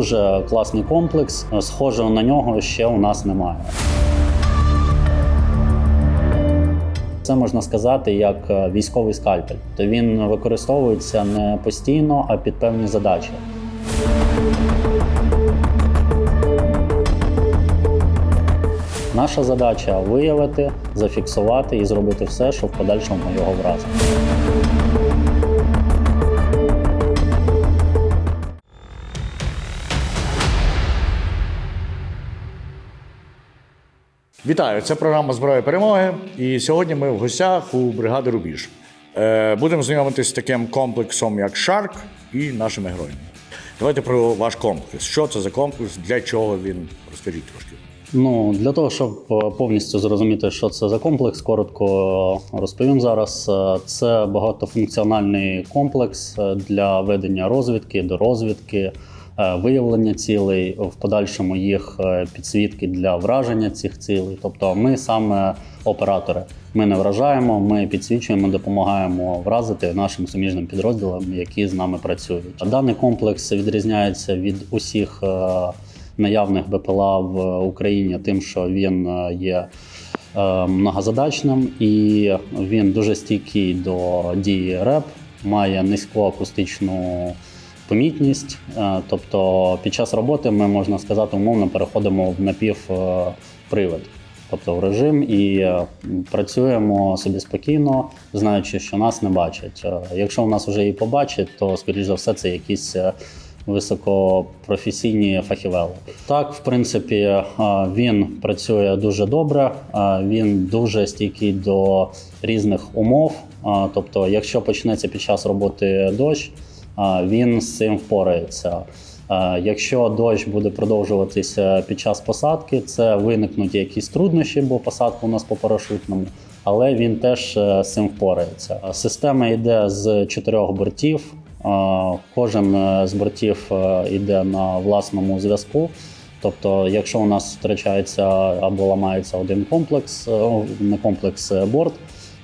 дуже класний комплекс. Схожого на нього ще у нас немає. Це можна сказати як е, військовий скальпель. То він використовується не постійно, а під певні задачі. Наша задача виявити, зафіксувати і зробити все, щоб в подальшому його вразити. Вітаю! Це програма Зброя перемоги. І сьогодні ми в гостях у бригади Рубіж. Е, будемо знайомитись з таким комплексом, як Шарк, і нашими героями. Давайте про ваш комплекс. Що це за комплекс, для чого він? Розкажіть трошки. Ну для того, щоб е, повністю зрозуміти, що це за комплекс, коротко розповім зараз. Е, Це багатофункціональний комплекс е, для ведення розвідки, дорозвідки, е, виявлення цілей, в подальшому їх е, підсвітки для враження цих цілей. Тобто, ми саме оператори. Ми не вражаємо, ми підсвічуємо, допомагаємо вразити нашим суміжним підрозділам, які з нами працюють. Даний комплекс відрізняється від усіх. е, наявних БПЛА в Україні тим, що він е, є е, многозадачним і він дуже стійкий до дії РЕП, має низьку акустичну помітність. Е, Тобто під час роботи ми можна сказати, умовно переходимо в напівпривид. Тобто в режим і е, працюємо собі спокійно, знаючи, що нас не бачать. Е, Якщо нас вже і побачать, то скоріш за все це якісь е, високопрофесійні фахівели. Так, в принципі, е, він працює дуже добре, е, він дуже стійкий до різних умов. Е, Тобто, якщо почнеться під час роботи дощ, е, він з цим впорається. Якщо дощ буде продовжуватися під час посадки, це виникнуть якісь труднощі, бо посадка у нас по парашутному, але він теж е, з цим впорається. Система йде з чотирьох бортів. Кожен е, з бортів е, йде на власному зв'язку. Тобто, якщо у нас втрачається або ламається один комплекс, не комплекс борт,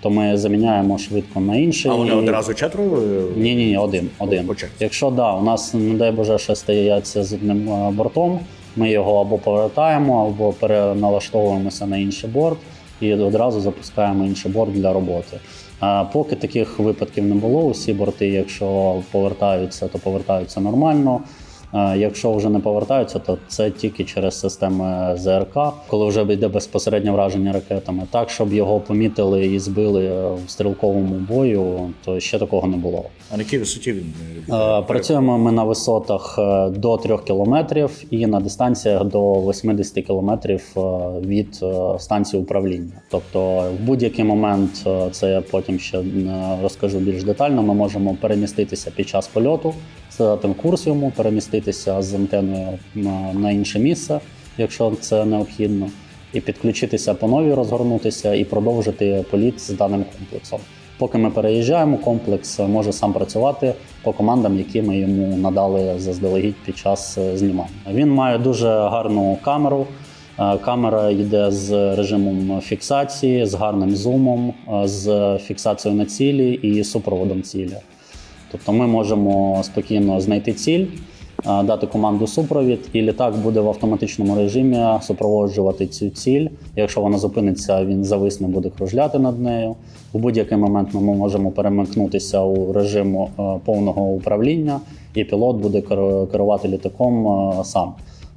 то ми заміняємо швидко на інший. А вони І- одразу четверо? е, ні, ні, ні, один. один. Якщо да, у нас, не дай Боже, ще стається з одним е, бортом, ми його або повертаємо, або переналаштовуємося на інший борт і одразу запускаємо інший борт для роботи. А поки таких випадків не було, усі борти, якщо повертаються, то повертаються нормально. Е, Якщо вже не повертаються, то це тільки через системи ЗРК, коли вже йде безпосереднє враження ракетами. Так, щоб його помітили і збили в стрілковому бою, то ще такого не було. А на якій висоті він? е, Е, Працюємо ми на висотах до 3 кілометрів і на дистанціях до 80 кілометрів від станції управління. Тобто, в будь-який момент це я потім ще розкажу більш детально. Ми можемо переміститися під час польоту, задати курс йому, переміститися з антеною на, інше місце, якщо це необхідно, і підключитися по новій, розгорнутися і продовжити політ з даним комплексом. Поки ми переїжджаємо, комплекс може сам працювати по командам, які ми йому надали заздалегідь під час е, знімання. Він має дуже гарну камеру. Е, Камера йде з режимом фіксації, з гарним зумом, е, з фіксацією на цілі і супроводом цілі. Тобто ми можемо спокійно знайти ціль, дати команду супровід, і літак буде в автоматичному режимі супроводжувати цю ціль. Якщо вона зупиниться, він зависне буде кружляти над нею. У будь-який момент ми можемо перемикнутися у режиму е, повного управління, і пілот буде кер- керувати літаком е, сам.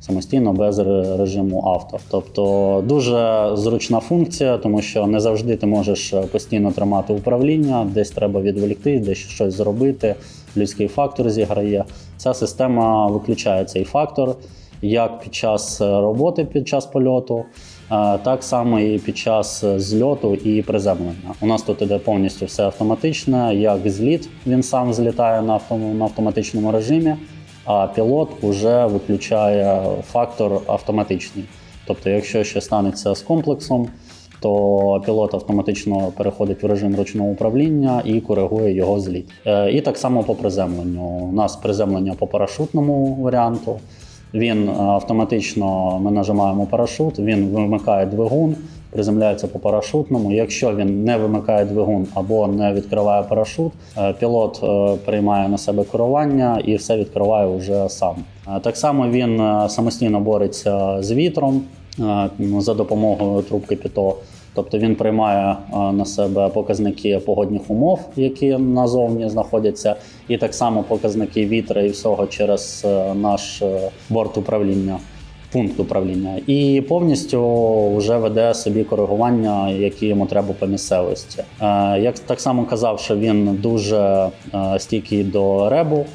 Самостійно без режиму авто. Тобто дуже зручна функція, тому що не завжди ти можеш е, постійно тримати управління, десь треба відволікти, десь щось зробити. Людський фактор зіграє. Ця система виключає цей фактор як під час е, роботи, під час польоту, е, так само і під час зльоту і приземлення. У нас тут іде повністю все автоматичне, як зліт, він сам злітає на автоматичному режимі, а пілот вже виключає фактор автоматичний. Тобто, якщо ще станеться з комплексом, то пілот автоматично переходить в режим ручного управління і коригує його зліт. Е, І так само по приземленню. У нас приземлення по парашутному варіанту. Він е, автоматично ми нажимаємо парашут, він вимикає двигун, приземляється по парашутному. Якщо він не вимикає двигун або не відкриває парашут, е, пілот е, приймає на себе керування і все відкриває вже сам. Е, Так само він самостійно бореться з вітром за допомогою трубки ПІТО. Тобто він приймає на себе показники погодних умов, які назовні знаходяться, і так само показники вітра і всього через наш борт управління, пункт управління, і повністю вже веде собі коригування, які йому треба по місцевості. Е, Як так само казав, що він дуже е, стійкий до ребу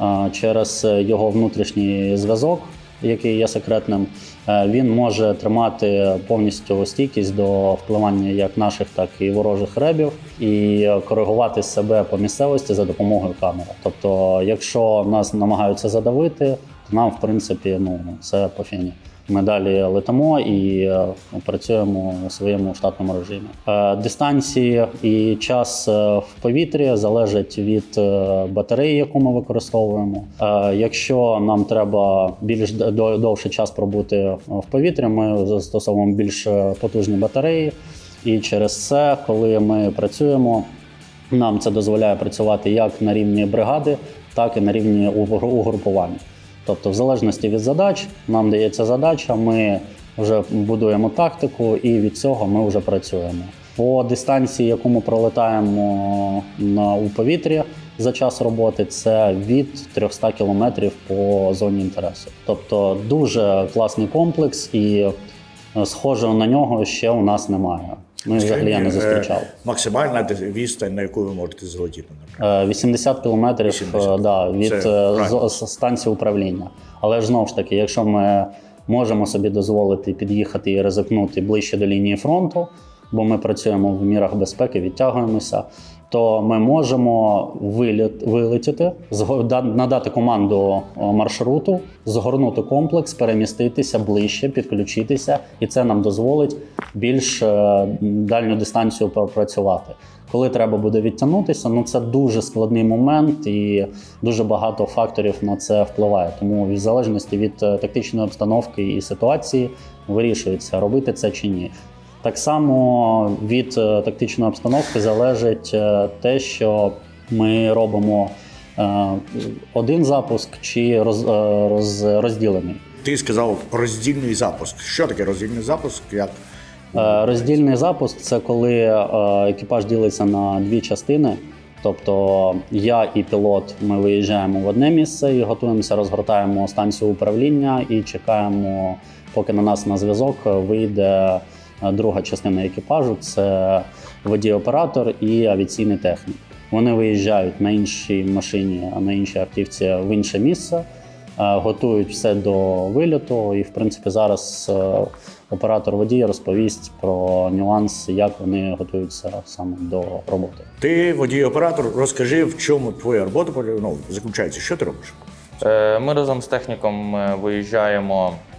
е, через його внутрішній зв'язок який є секретним, він може тримати повністю стійкість до впливання як наших, так і ворожих ребів, і коригувати себе по місцевості за допомогою камери. Тобто, якщо нас намагаються задавити, нам, в принципі, ну це по фіні. Ми далі летимо і е, працюємо у своєму штатному режимі. Е, Дистанції і час е, в повітрі залежать від батареї, яку ми використовуємо. Якщо нам треба більш до- довший час пробути в повітрі, ми застосовуємо більш потужні батареї. І через це, коли ми працюємо, нам це дозволяє працювати як на рівні бригади, так і на рівні угру- угрупування. Тобто, в залежності від задач, нам дається задача, ми вже будуємо тактику, і від цього ми вже працюємо. По дистанції, яку ми пролетаємо на у повітрі за час роботи, це від 300 кілометрів по зоні інтересу. Тобто дуже класний комплекс, і е, схожого на нього ще у нас немає. Ми взагалі я не зустрічав. Е, Максимальна відстань, на яку ви можете злетіти, наприклад. Е, 80 кілометрів 80. е, да, від Це е, станції управління. Але ж знову ж таки, якщо ми можемо собі дозволити під'їхати і ризикнути ближче до лінії фронту, бо ми працюємо в мірах безпеки, відтягуємося, то ми можемо вилетіти, надати команду маршруту, згорнути комплекс, переміститися ближче, підключитися, і це нам дозволить більш е, дальню дистанцію пропрацювати. Коли треба буде відтягнутися, ну це дуже складний момент, і дуже багато факторів на це впливає. Тому в залежності від е, тактичної обстановки і ситуації вирішується, робити це чи ні. Так само від е, тактичної обстановки залежить е, те, що ми робимо е, один запуск чи роз, роз, розділений. Ти сказав роздільний запуск. Що таке роздільний запуск? Як Роздільний запуск це коли екіпаж ділиться на дві частини. Тобто я і пілот ми виїжджаємо в одне місце і готуємося, розгортаємо станцію управління і чекаємо, поки на нас на зв'язок вийде друга частина екіпажу це водій-оператор і авіаційний технік. Вони виїжджають на іншій машині, а на іншій автівці в інше місце, е, готують все до вильоту. І, в принципі, зараз е, оператор водій розповість про нюанс, як вони готуються саме до роботи. ти, водій-оператор, розкажи, в чому твоя робота ну, заключається. Що ти робиш? Е, Ми разом з техніком е, виїжджаємо е,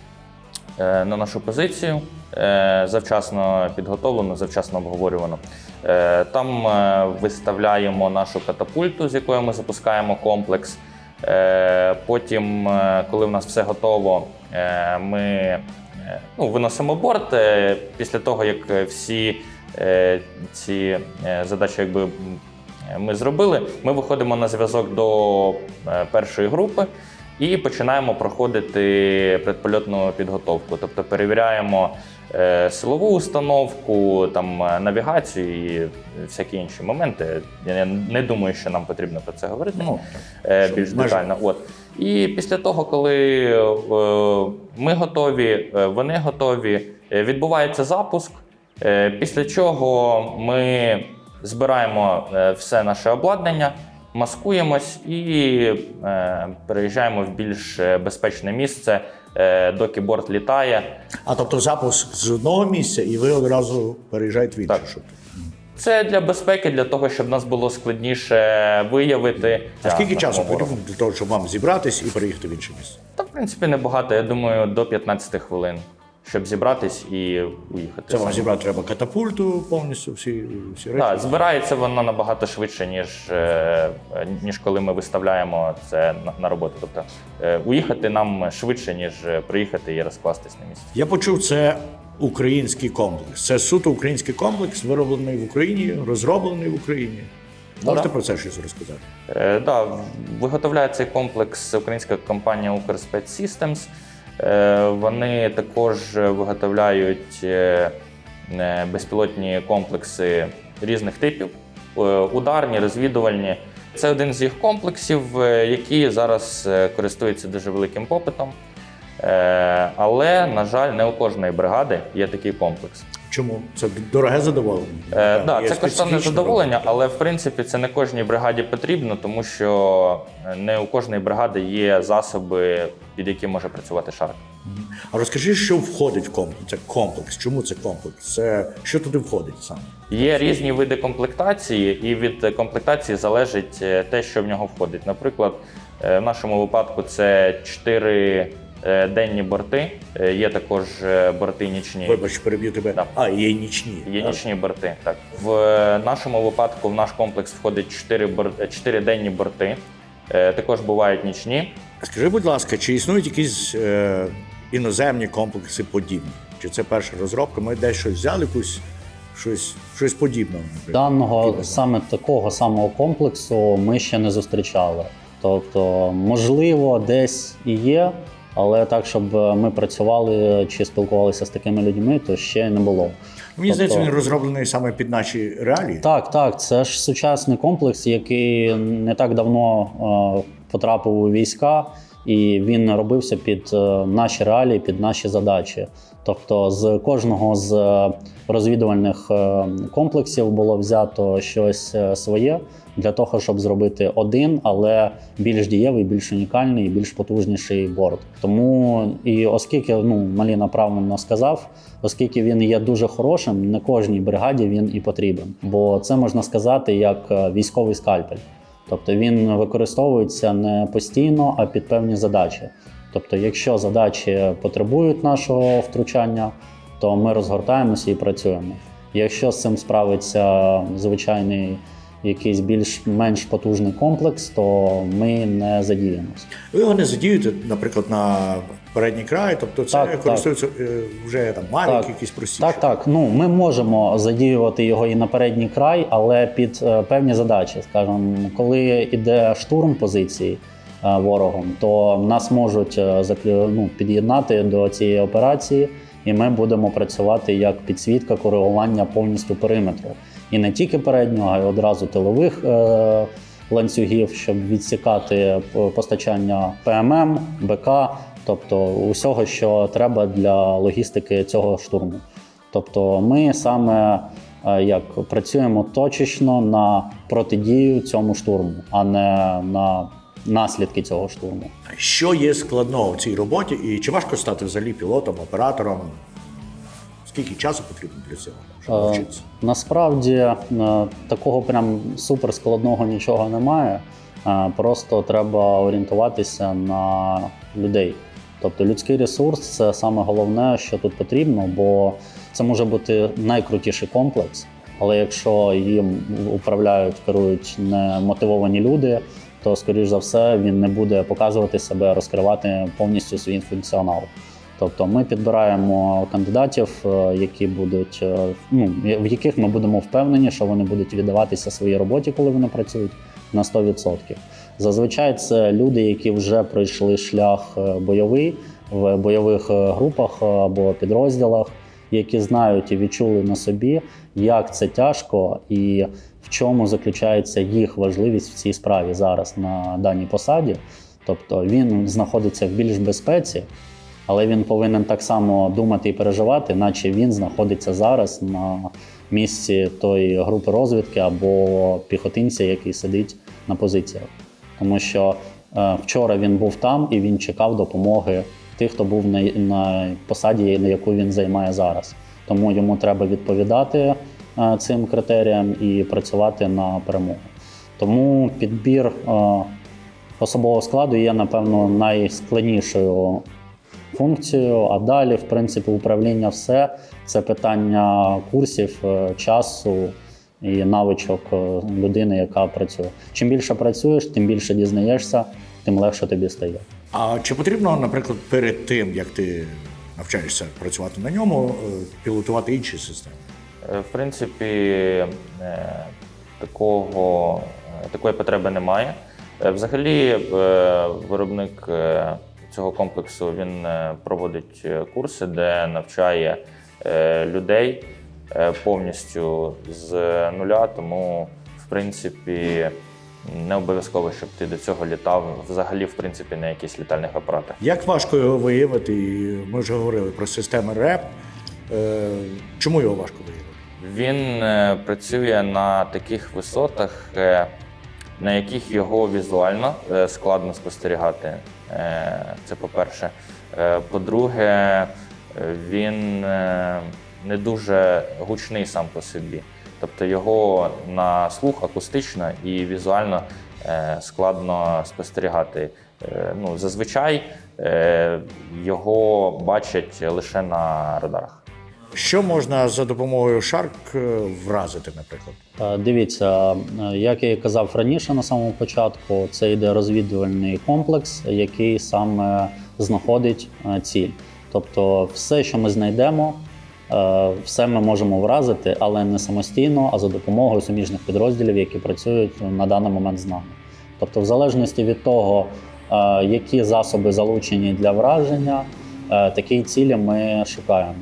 на нашу позицію. е, Завчасно підготовлено, завчасно обговорювано. Е, Там е, виставляємо нашу катапульту, з якою ми запускаємо комплекс. Е, Потім, е, коли в нас все готово, е, ми е, ну, виносимо борт. Е, Після того, як е, всі е, ці е, задачі якби, ми зробили, ми виходимо на зв'язок до е, першої групи і починаємо проходити предпольотну підготовку. Тобто перевіряємо е, силову установку, там е, навігацію і всякі інші моменти. Я не думаю, що нам потрібно про це говорити Ну, е, більш детально. От. І після того, коли ми готові, вони готові, відбувається запуск. Після чого ми збираємо все наше обладнання, маскуємось і е, переїжджаємо в більш е, безпечне місце, е, доки борт літає. А тобто запуск з одного місця, і ви одразу переїжджаєте в інше. Так. Це для безпеки, для того, щоб нас було складніше виявити. А скільки часу потрібно для того, щоб вам зібратись і переїхати в інше місце? Та, в принципі, небагато. Я думаю, до 15 хвилин, щоб зібратись і уїхати. Це вам зібрати треба катапульту повністю, всі, всі речі. Так, збирається воно набагато швидше, ніж, е, ніж коли ми виставляємо це на, на роботу. Тобто е, уїхати нам швидше, ніж е, приїхати і розкластись на місці. Я почув це український комплекс. Це суто український комплекс, вироблений в Україні, розроблений в Україні. Можете Да. про це щось розказати? Е, да, виготовляє цей комплекс українська компанія Укрспецсістемс. Е, вони також виготовляють е, е, безпілотні комплекси різних типів: ударні, розвідувальні. Це один з їх комплексів, який зараз користуються дуже великим попитом. Але, на жаль, не у кожної бригади є такий комплекс. Чому? Це дороге задоволення? Е, да, Є це коштовне задоволення, робота. але в принципі це не кожній бригаді потрібно, тому що не у кожної бригади є засоби, під які може працювати шарк. А розкажи, що входить в комплекс? Це комплекс. Чому це комплекс? Це що туди входить саме? Є різні види комплектації, і від комплектації залежить е, те, що в нього входить. Наприклад, е, в нашому випадку це 4 денні борти, е, є також е, борти нічні. Вибач, переб'ю тебе. Да. А, є нічні. Є так? нічні борти. Так в е, нашому випадку в наш комплекс входить 4, бор... 4 денні борти. Е, Також бувають нічні. Скажи, будь ласка, чи існують якісь е, іноземні комплекси подібні? Чи це перша розробка? Ми десь щось взяли, якусь щось, щось подібне. Даного саме такого самого комплексу ми ще не зустрічали. Тобто, можливо, десь і є, але так, щоб ми працювали чи спілкувалися з такими людьми, то ще не було. Мені здається, Тобто- він розроблений саме під наші реалії. Так, так, це ж сучасний комплекс, який не так давно е, потрапив у війська, і він робився під е, наші реалії, під наші задачі. Тобто, з кожного з е, розвідувальних е, комплексів було взято щось своє для того, щоб зробити один, але більш дієвий, більш унікальний, більш потужніший борт. Тому і оскільки ну Маліна правильно сказав, оскільки він є дуже хорошим, не кожній бригаді він і потрібен, бо це можна сказати як військовий скальпель. Тобто він використовується не постійно, а під певні задачі. Тобто, якщо задачі потребують нашого втручання, то ми розгортаємося і працюємо. Якщо з цим справиться звичайний якийсь більш-менш потужний комплекс, то ми не задіємось. Ви його не задіюєте, наприклад, на передній край, тобто це Так, так. е, вже там Так. якісь простіші. Так, так. Ну ми можемо задіювати його і на передній край, але під е, певні задачі. Скажімо, коли йде штурм позиції е, ворогом, то нас можуть ну, під'єднати до цієї операції, і ми будемо працювати як підсвітка коригування повністю периметру. І не тільки переднього, а й одразу тилових е, ланцюгів, щоб відсікати постачання ПММ, БК, тобто усього, що треба для логістики цього штурму. Тобто, ми саме е, як працюємо точечно на протидію цьому штурму, а не на наслідки цього штурму. Що є складного в цій роботі, і чи важко стати взагалі пілотом, оператором? Скільки часу потрібно для цього, щоб Е. Насправді е, такого прям суперскладного нічого немає. Е, Просто треба орієнтуватися на людей. Тобто людський ресурс це саме головне, що тут потрібно, бо це може бути найкрутіший комплекс. Але якщо їм управляють, керують немотивовані люди, то скоріш за все він не буде показувати себе, розкривати повністю свій функціонал. Тобто ми підбираємо кандидатів, е, які будуть е, ну, в яких ми будемо впевнені, що вони будуть віддаватися своїй роботі, коли вони працюють на 100%. Зазвичай це люди, які вже пройшли шлях е, бойовий в бойових групах або підрозділах, які знають і відчули на собі, як це тяжко і в чому заключається їх важливість в цій справі зараз на даній посаді. Тобто він знаходиться в більш безпеці, але він повинен так само думати і переживати, наче він знаходиться зараз на місці тої групи розвідки або піхотинця, який сидить на позиціях. Тому що е, вчора він був там і він чекав допомоги тих, хто був на, посаді, на яку він займає зараз. Тому йому треба відповідати цим критеріям і працювати на перемогу. Тому підбір е, особового складу є, напевно, найскладнішою функцією. А далі, в принципі, управління все це питання курсів, е, часу і навичок е, людини, яка працює. Чим більше працюєш, тим більше дізнаєшся, тим легше тобі стає. А чи потрібно, наприклад, перед тим, як ти навчаєшся працювати на ньому, е, пілотувати інші системи? Е, В принципі, е, такого, е, такої потреби немає. Взагалі, виробник цього комплексу він проводить курси, де навчає людей повністю з нуля, тому, в принципі, не обов'язково, щоб ти до цього літав взагалі, в принципі, на якісь літальних апаратах. Як важко його виявити? Ми вже говорили про системи РЕП. Чому його важко виявити? Він е, працює на таких висотах, е, на яких його візуально е, складно спостерігати. Це по-перше. По-друге, він не дуже гучний сам по собі. Тобто його на слух акустично і візуально складно спостерігати. Ну, зазвичай його бачать лише на радарах. Що можна за допомогою Shark е, вразити, наприклад? Е, Дивіться, е, як я і казав раніше на самому початку, це йде розвідувальний комплекс, який саме знаходить ціль. Тобто, все, що ми знайдемо, все ми можемо вразити, але не самостійно, а за допомогою суміжних підрозділів, які працюють на даний момент з нами. Тобто, в залежності від того, які засоби залучені для враження, такі цілі ми шукаємо.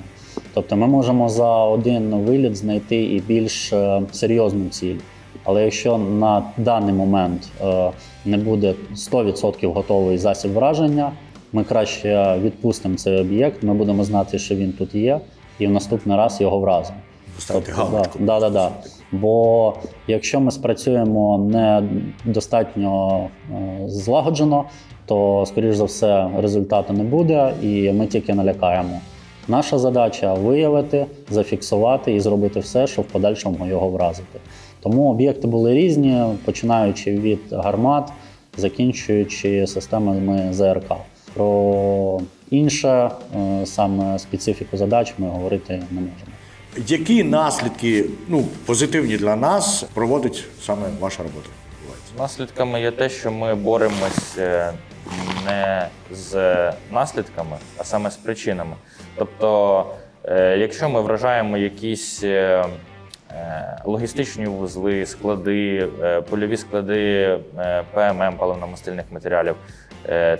Тобто ми можемо за один виліт знайти і більш е, серйозну ціль. Але якщо на даний момент е, не буде 100% готовий засіб враження, ми краще відпустимо цей об'єкт, ми будемо знати, що він тут є, і в наступний раз його вразимо. Поставити Тобто, галочку. Да, да, да. Бо якщо ми спрацюємо не достатньо е, злагоджено, то, скоріш за все, результату не буде, і ми тільки налякаємо. Наша задача виявити, зафіксувати і зробити все, щоб в подальшому його вразити. Тому об'єкти були різні, починаючи від гармат, закінчуючи системами ЗРК. Про інше, е, саме специфіку задач, ми говорити не можемо. Які наслідки ну, позитивні для нас проводить саме ваша робота? Наслідками є те, що ми боремось е, не з наслідками, а саме з причинами. Тобто, е, якщо ми вражаємо якісь е, логістичні вузли, склади, польові склади ПММ паливно-мастильних матеріалів,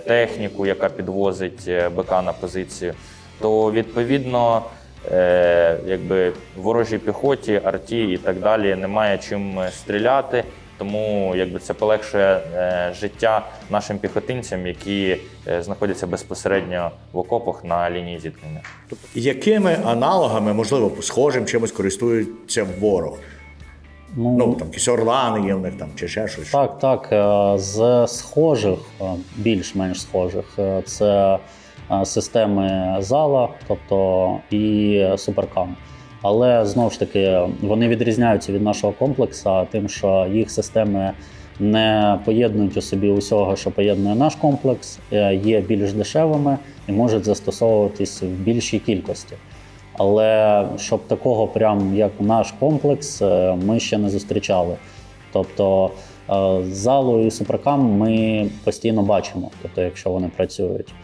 техніку, яка підвозить БК на позицію, то відповідно якби ворожій піхоті, арті і так далі немає чим стріляти. Тому якби це полегшує е, життя нашим піхотинцям, які е, знаходяться безпосередньо в окопах на лінії зіткнення. Якими аналогами, можливо, схожим чимось користується ворог? Ну, там якісь орлани є в них там чи ще щось. Так, так. е, З схожих, більш-менш схожих, це системи зала, тобто і суперкам. Але знову ж таки вони відрізняються від нашого комплексу, тим, що їх системи не поєднують у собі усього, що поєднує наш комплекс, е, є більш дешевими і можуть застосовуватись в більшій кількості. Але щоб такого, прям як наш комплекс, е, ми ще не зустрічали. Тобто е, залу і суперкам ми постійно бачимо, тобто, якщо вони працюють.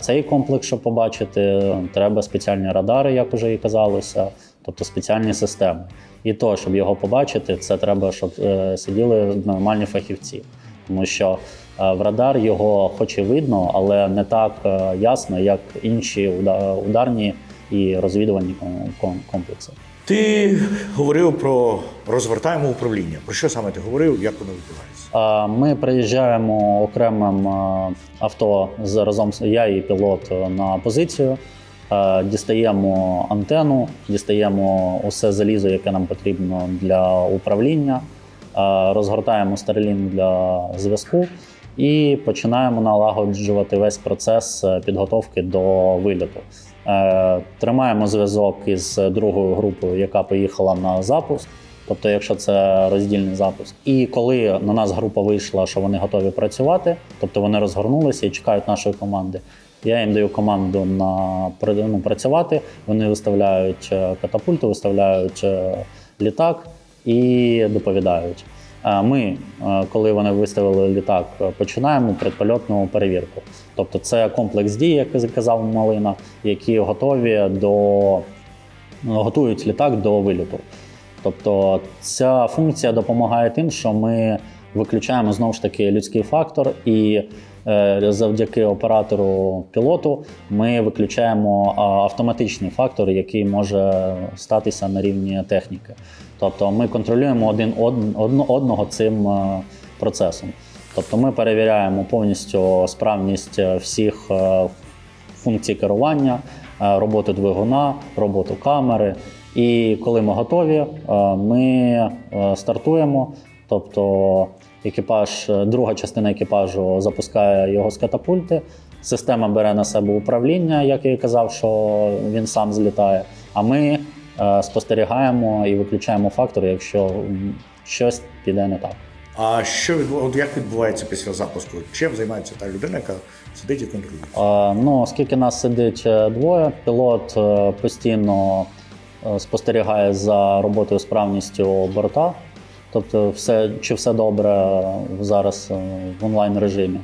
Цей комплекс, щоб побачити, треба спеціальні радари, як вже і казалося, тобто спеціальні системи. І то, щоб його побачити, це треба, щоб е, сиділи нормальні фахівці. Тому що е, в радар його хоч і видно, але не так е, ясно, як інші уда- ударні і розвідувальні ком- ком- комплекси. Ти говорив про розвертаємо управління. Про що саме ти говорив? Як воно відбувається? Ми приїжджаємо окремим авто з разом я і пілот на позицію. Е, Дістаємо антенну, дістаємо усе залізо, яке нам потрібно для управління, е, розгортаємо Starlink для зв'язку і починаємо налагоджувати весь процес е, підготовки до вильоту. Е, Тримаємо зв'язок із другою групою, яка поїхала на запуск. Тобто, якщо це роздільний запуск. І коли на нас група вийшла, що вони готові працювати, тобто вони розгорнулися і чекають нашої команди. Я їм даю команду на ну, працювати. Вони виставляють е, катапульту, виставляють е, літак і доповідають. Е, Ми, коли вони виставили літак, починаємо предпольотну перевірку. Тобто це комплекс дій, як казав Малина, які готові до готують літак до виліту. Тобто ця функція допомагає тим, що ми виключаємо знову ж таки людський фактор, і завдяки оператору пілоту ми виключаємо автоматичний фактор, який може статися на рівні техніки. Тобто ми контролюємо один одного цим е, процесом. Тобто ми перевіряємо повністю справність е, всіх е, функцій керування, е, роботу двигуна, роботу камери. І коли ми готові, е, ми е, стартуємо. Тобто екіпаж, е, друга частина екіпажу запускає його з катапульти. Система бере на себе управління, як я і казав, що він сам злітає. А ми е, спостерігаємо і виключаємо фактори, якщо щось піде не так. А що от як відбувається після запуску? Чим займається та людина, яка сидить і контролює? Е, Ну, оскільки нас сидить двоє, пілот постійно спостерігає за роботою справністю борта. Тобто, все, чи все добре зараз е, в онлайн режимі.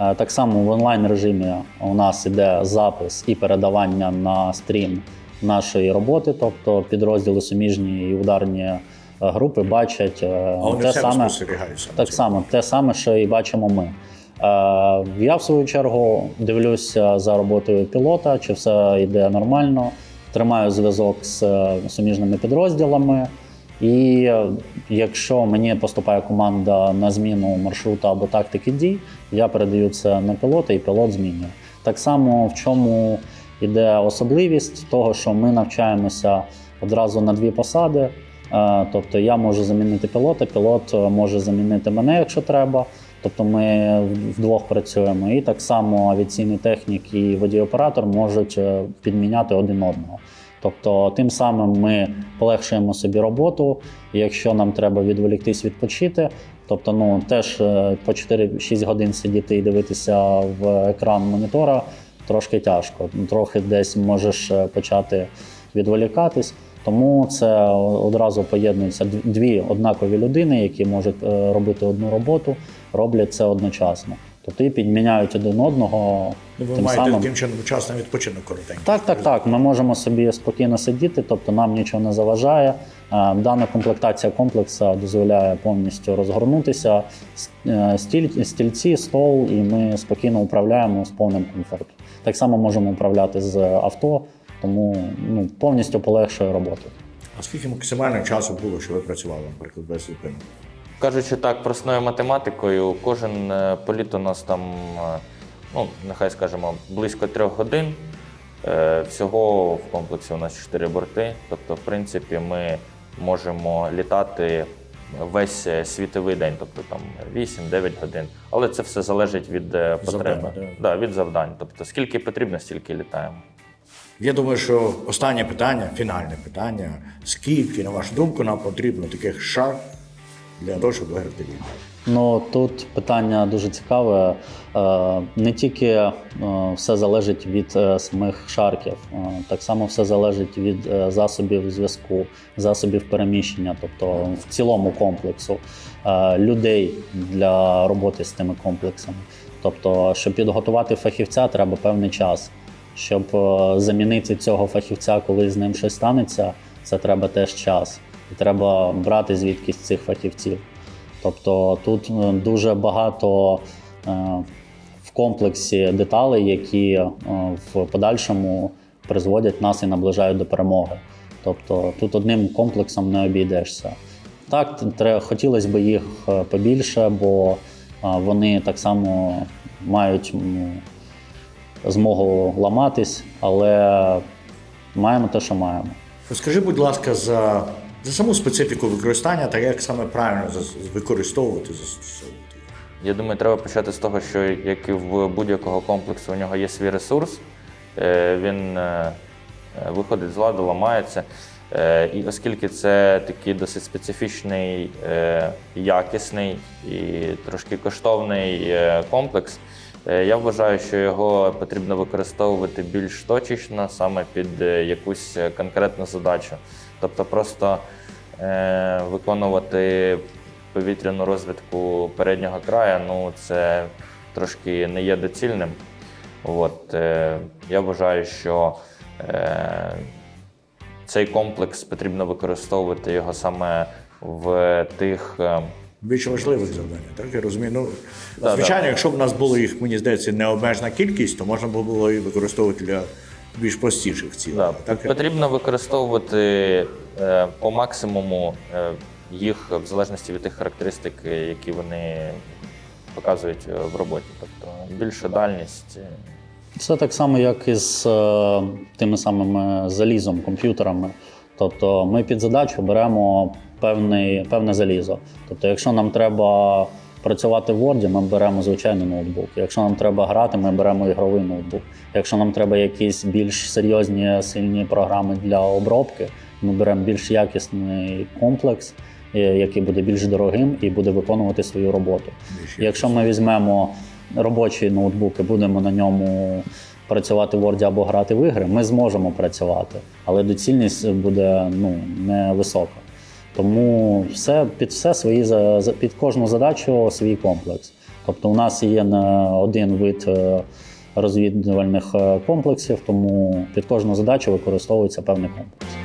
Е, Так само в онлайн режимі у нас іде запис і передавання на стрім нашої роботи, тобто підрозділи суміжні і ударні е, групи бачать А те саме. Так само, те саме, що і бачимо ми. Я, в свою чергу, дивлюся за роботою пілота, чи все йде нормально, тримаю зв'язок з суміжними підрозділами. І е, якщо мені поступає команда на зміну маршруту або тактики дій, я передаю це на пілота, і пілот змінює. Так само в чому йде особливість того, що ми навчаємося одразу на дві посади. Е, Тобто я можу замінити пілота, пілот е, може замінити мене, якщо треба. Тобто ми вдвох працюємо. І так само авіаційний технік і водій-оператор можуть підміняти один одного. Тобто, тим самим ми полегшуємо собі роботу. І якщо нам треба відволіктись, відпочити, тобто, ну теж е, по 4-6 годин сидіти і дивитися в екран монітора трошки тяжко. Трохи десь можеш е, почати відволікатись. Тому це одразу поєднуються дв- дві однакові людини, які можуть е, робити одну роботу, роблять це одночасно. І підміняють один одного. Ну, ви тим маєте самим. таким чином час на відпочинок коротенький. Так, так, так. Ми можемо собі спокійно сидіти, тобто нам нічого не заважає. Е, Дана комплектація комплексу дозволяє повністю розгорнутися, е, стіль, стільці, стол, і ми спокійно управляємо з повним комфортом. Так само можемо управляти з авто, тому ну, повністю полегшує роботу. А скільки максимально часу було, що ви працювали, наприклад, без зупину? Кажучи так, простою математикою, кожен е, політ у нас там, е, ну, нехай скажемо, близько трьох годин. Е, Всього в комплексі у нас чотири борти. Тобто, в принципі, ми можемо літати весь світовий день, тобто там 8-9 годин. Але це все залежить від потреби. Завдань, да, від завдань. Тобто, скільки потрібно, стільки літаємо. Я думаю, що останнє питання, фінальне питання: скільки, на вашу думку, нам потрібно таких шар для того, щоб виграти війну? Ну тут питання дуже цікаве. Е, Не тільки е, все залежить від е, самих шарків, так само все залежить від засобів зв'язку, засобів переміщення, тобто в цілому комплексу людей для роботи з тими комплексами. Тобто, щоб підготувати фахівця, треба певний час. Щоб замінити цього фахівця, коли з ним щось станеться, це треба теж час. І треба брати звідкись цих фахівців. Тобто тут е, дуже багато е, в комплексі деталей, які е, в подальшому призводять нас і наближають до перемоги. Тобто тут одним комплексом не обійдешся. Так, хотілося б їх побільше, бо вони так само мають змогу ламатись, але маємо те, що маємо. Розкажи, будь ласка, за, за саму специфіку використання та як саме правильно використовувати, застосовувати. Я думаю, треба почати з того, що як і в будь-якого комплексу, у нього є свій ресурс, е, він е, е, виходить з ладу, ламається. І оскільки це такий досить специфічний, якісний і трошки коштовний комплекс, я вважаю, що його потрібно використовувати більш точечно саме під якусь конкретну задачу. Тобто просто е, виконувати повітряну розвідку переднього краю, ну це трошки не є доцільним. От, е, я вважаю, що е, цей комплекс потрібно використовувати його саме в тих. е, Більш важливих завдань, так я розумію. Ну, Да, звичайно, да. якщо б у нас було їх, мені здається, необмежена кількість, то можна було і використовувати для більш простіших цілей. Да, Так, потрібно використовувати е, по максимуму е, їх в залежності від тих характеристик, е, які вони показують е, в роботі. Тобто більша дальність. Це так само, як і з е, тими самими залізом, комп'ютерами. Тобто ми під задачу беремо певний, певне залізо. Тобто, якщо нам треба працювати в Word, ми беремо звичайний ноутбук. Якщо нам треба грати, ми беремо ігровий ноутбук. Якщо нам треба якісь більш серйозні сильні програми для обробки, ми беремо більш якісний комплекс, е, який буде більш дорогим і буде виконувати свою роботу. Якщо ми візьмемо робочий ноутбук будемо на ньому працювати в Word або грати в ігри, ми зможемо працювати, але доцільність буде ну, невисока. Тому все під все свої під кожну задачу свій комплекс. Тобто, у нас є не один вид е, розвідувальних е, комплексів, тому під кожну задачу використовується певний комплекс.